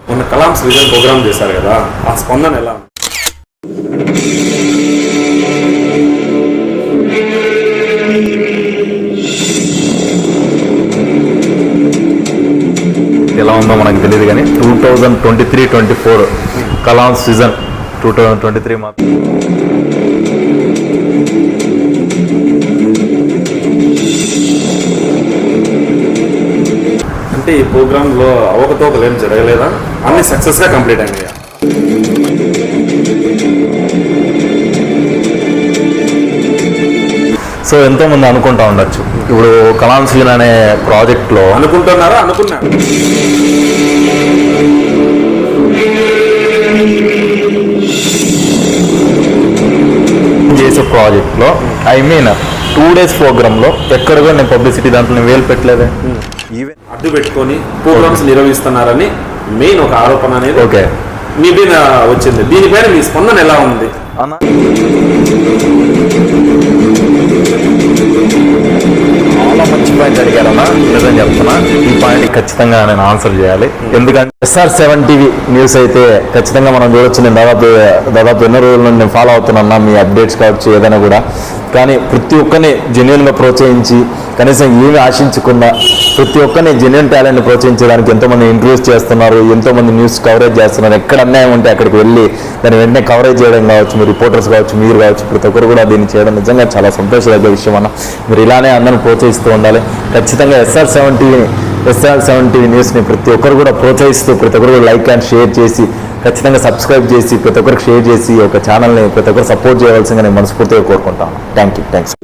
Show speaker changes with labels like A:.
A: మొన్న Kalam's vision programme చేశారు కదా ఆ స్పందన ఎలా
B: ఎలా ఉందో మనకు తెలియదు కానీ two thousand twenty three twenty four Kalam season two thousand twenty three మాత్రం
A: అంటే ఈ ప్రోగ్రామ్లో అవకతవకలు ఏం జరగలేదా? అన్ని సక్సెస్గా కంప్లీట్ అయినాయా?
B: సో ఎంతో మంది అనుకుంటా ఉండొచ్చు. ఇప్పుడు కలాం సీజన్ అనే ప్రాజెక్ట్లో
A: అనుకుంటున్నారా? అనుకున్నారు
B: చేసే ప్రాజెక్ట్లో ఐ మీన్ టూ డేస్ ప్రోగ్రాంలో ఎక్కడ కూడా నేను పబ్లిసిటీ దాంట్లో నేను వేలు పెట్టలేదే. ఈవెన్
A: అడ్డు పెట్టుకొని ప్రోగ్రామ్స్ నిర్వహిస్తున్నారని మెయిన్ ఒక ఆరోపణ అనేది
B: ఓకే
A: మీ పైన వచ్చింది. దీనిపైన మీ స్పందన ఎలా ఉంది?
B: అన్న చాలా మంచి పాయింట్ అడిగారన్న నిజం చెప్తున్నా. ఈ పాయింట్ ఖచ్చితంగా నేను ఆన్సర్ చేయాలి. ఎందుకంటే ఎస్ఆర్ సెవెన్ టీవీ న్యూస్ అయితే ఖచ్చితంగా మనం చూడొచ్చు. నేను దాదాపు దాదాపు ఎన్నో రోజుల నుండి నేను ఫాలో అవుతున్నా మీ అప్డేట్స్ కావచ్చు ఏదైనా కూడా. కానీ ప్రతి ఒక్కరిని జెన్యున్గా ప్రోత్సహించి కనీసం ఏమి ఆశించకుండా ప్రతి ఒక్కరిని జెన్యున్ టాలెంట్ని ప్రోత్సహించడానికి ఎంతోమంది ఇంటర్వ్యూస్ చేస్తున్నారు ఎంతోమంది న్యూస్ కవరేజ్ చేస్తున్నారు ఎక్కడ అన్యాయం ఉంటే అక్కడికి వెళ్ళి దాన్ని వెంటనే కవరేజ్ చేయడం కావచ్చు మీ రిపోర్టర్స్ కావచ్చు మీరు కావచ్చు ప్రతి ఒక్కరు కూడా దీన్ని చేయడం నిజంగా చాలా సంతోషదగ్గ విషయం అన్న. మీరు ఇలానే అందరిని ప్రోత్సహిస్తూ ఉండాలి. ఖచ్చితంగా ఎస్ఆర్ సెవెన్ టీవీని ఎస్ఆర్ సెవెన్ టీవీ న్యూస్ని ప్రతి ఒక్కరు కూడా ప్రోత్సహిస్తూ ప్రతి ఒక్కరు కూడా లైక్ అండ్ షేర్ చేసి ఖచ్చితంగా సబ్స్క్రైబ్ చేసి ప్రతి ఒక్కరికి షేర్ చేసి ఒక ఛానల్ని ప్రతి ఒక్కరు సపోర్ట్ చేయవలసిందని నేను మనస్ఫూర్తిగా కోరుకుంటాను. Thank you thanks